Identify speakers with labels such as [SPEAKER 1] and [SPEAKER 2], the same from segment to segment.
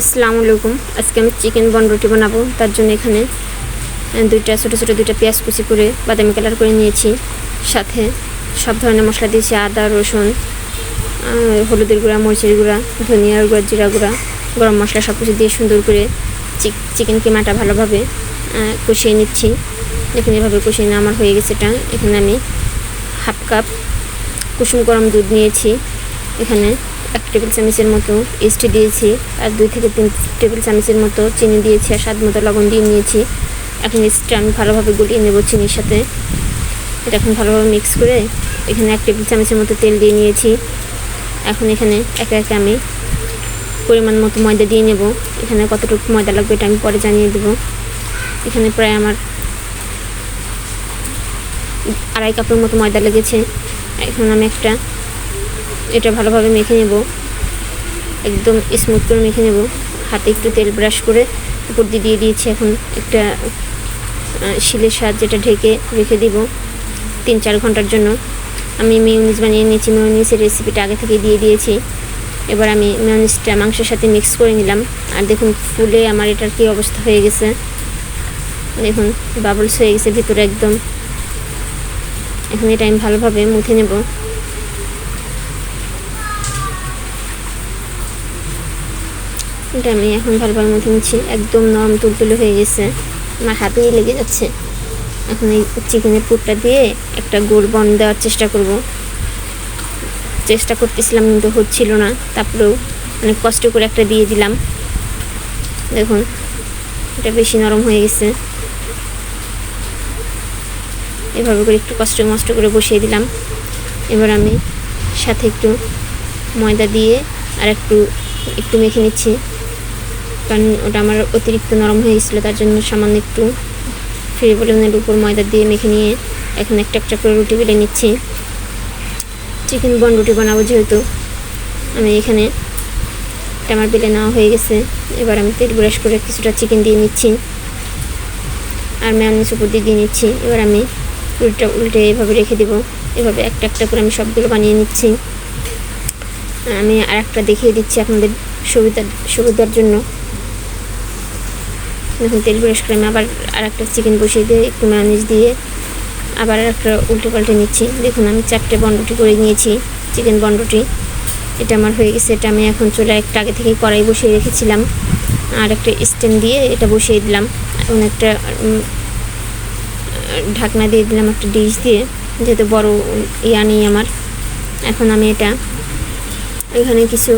[SPEAKER 1] আসসালামু আলাইকুম। আজকে আমি চিকেন বন রুটি বানাবো। তার জন্য এখানে দুইটা, ছোটো ছোটো দুইটা পেঁয়াজ কুচি করে বাদামি কালার করে নিয়েছি। সাথে সব ধরনের মশলা দিয়েছি, আদা, রসুন হলুদের গুঁড়া, মরিচের গুঁড়া ধনিয়ার গুঁড়া, জিরা গুঁড়া, গরম মশলা সব কিছু দিয়ে সুন্দর করে চিক- চিকেন কিমাটা ভালোভাবে কষিয়ে নিচ্ছি। এখানে এভাবে কষিয়ে নেওয়া আমার হয়ে গেছে এটা। এখানে আমি হাফ কাপ কুসুম গরম দুধ নিয়েছি। এখানে এক টেবিল চামচের মতো ইস্টি দিয়েছি আর দুই থেকে তিন টেবিল চামচের মতো চিনি দিয়েছি আর স্বাদ মতো লবণ দিয়ে নিয়েছি। এখন ইস্টটা আমি ভালোভাবে গুলিয়ে নেব চিনির সাথে। এটা এখন ভালোভাবে মিক্স করে এখানে এক টেবিল চামচের মতো তেল দিয়ে নিয়েছি। এখন এখানে একে একে আমি পরিমাণ মতো ময়দা দিয়ে নেব। এখানে কতটুকু ময়দা লাগবে এটা আমি পরে জানিয়ে দেবো। এখানে প্রায় আমার আড়াই কাপের মতো ময়দা লেগেছে। এখন আমি একটা এটা ভালোভাবে মেখে নেব। একদম স্মুথ করে মেখে নেব। হাতে একটু তেল ব্রাশ করে উপর দিয়ে দিয়ে দিয়েছি এখন একটা শিলের সাহায্যে এটা ঢেকে রেখে দিব তিন চার ঘণ্টার জন্য। আমি মিউনিস বানিয়ে নিয়েছি। মিউনিসের রেসিপিটা আগে থেকে দিয়ে দিয়েছি। এবার আমি মিউনিসটা মাংসের সাথে মিক্স করে নিলাম। আর দেখুন, ফুলে আমার এটার কী অবস্থা হয়ে গেছে। দেখুন বাবলস হয়ে গেছে ভিতরে একদম। এখন এটা আমি ভালোভাবে মুথে নেব। এটা আমি এখন ভালোভাবে মুথে নিচ্ছি একদম নরম তুলতুলে হয়ে গেছে। আমার হাতেই লেগে যাচ্ছে। এখন এই চিকেনের পুরটা দিয়ে একটা গোল বন দেওয়ার চেষ্টা করব। চেষ্টা করতেছিলাম কিন্তু হচ্ছিল না। তারপরেও অনেক কষ্ট করে একটা দিয়ে দিলাম। দেখুন, এটা বেশি নরম হয়ে গেছে। এভাবে করে একটু কষ্ট মষ্ট করে বসিয়ে দিলাম। এবার আমি সাথে একটু ময়দা দিয়ে আর একটু একটু মেখে নিচ্ছি। কারণ ওটা আমার অতিরিক্ত নরম হয়ে গেছিল, তার জন্য সামান্য একটু ফ্রি পরিমাণের উপর ময়দা দিয়ে মেখে নিয়ে এখন একটা একটা করে রুটি বেলে নিচ্ছি। চিকেন বন রুটি বানাবো যেহেতু। আমি এখানে আমার বেলে নেওয়া হয়ে গেছে। এবার আমি তেল ব্রাশ করে কিছুটা চিকেন দিয়ে নিচ্ছি। আর ম্যানিস উপর দিয়ে দিয়ে নিচ্ছি। এবার আমি রুটিটা উল্টে এভাবে রেখে দেবো। এভাবে একটা একটা করে আমি সবগুলো বানিয়ে নিচ্ছি। আমি আর একটা দেখিয়ে দিচ্ছি আপনাদের সুবিধা সুবিধার জন্য। দেখুন তেল ব্রাশ করে আমি আবার আর একটা চিকেন বসিয়ে দিয়ে একটু ম্যানেজ দিয়ে আবার একটা উল্টে পাল্টে নিচ্ছি। দেখুন আমি চারটে বনরুটি করে নিয়েছি চিকেন বনরুটি এটা আমার হয়ে গেছে, এটা আমি এখন চলে একটা আগে থেকেই কড়াই বসিয়ে রেখেছিলাম। আর একটা স্ট্যান্ড দিয়ে এটা বসিয়ে দিলাম। এখন একটা ঢাকনা দিয়ে দিলাম একটা ডিশ দিয়ে, যেহেতু বড় ইয়া নেই আমার। এখন আমি এটা, এখানে কিছু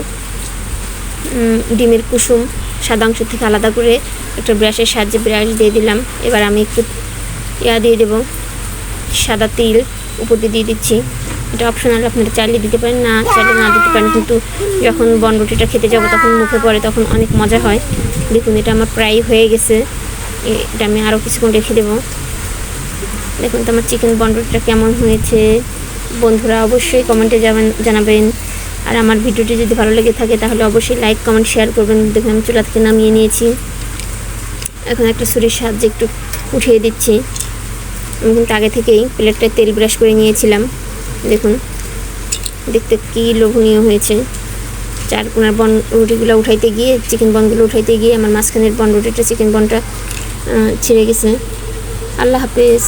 [SPEAKER 1] ডিমের কুসুম সাদা অংশ থেকে আলাদা করে একটা ব্রাশের সাহায্যে ব্রাশ দিয়ে দিলাম। এবার আমি একটু ইয়া দিয়ে দেবো। সাদা তিল উপর দিয়ে দিয়ে দিচ্ছি। এটা অপশনাল আপনারা চাইলে দিতে পারেন, না চাইলে না দিতে পারেন। কিন্তু যখন বন রুটিটা খেতে যাব তখন মুখে পড়ে তখন অনেক মজা হয়। দেখুন, এটা আমার প্রায় হয়ে গেছে। এটা আমি আরও কিছুক্ষণ রেখে দেবো। দেখুন, তো আমার চিকেন বন্ডটা কেমন হয়েছে। বন্ধুরা অবশ্যই কমেন্টে যাবেন জানাবেন। আর আমার ভিডিওটি যদি ভালো লেগে থাকে তাহলে অবশ্যই লাইক, কমেন্ট, শেয়ার করবেন। দেখুন, আমি চুলা থেকে নামিয়ে নিয়েছি। এখন একটা ছুরির সাহায্যে একটু উঠিয়ে দিচ্ছি। আমি কিন্তু আগে থেকেই প্লেটটা তেল ব্রাশ করে নিয়েছিলাম। দেখুন, দেখতে কী লোভনীয় হয়েছে। চার কোনার বন রুটিগুলো উঠাইতে গিয়ে চিকেন বনগুলো উঠাইতে গিয়ে আমার মাঝখানের বন রুটিটা চিকেন বনটা ছিঁড়ে গেছে। আল্লাহ হাফেজ।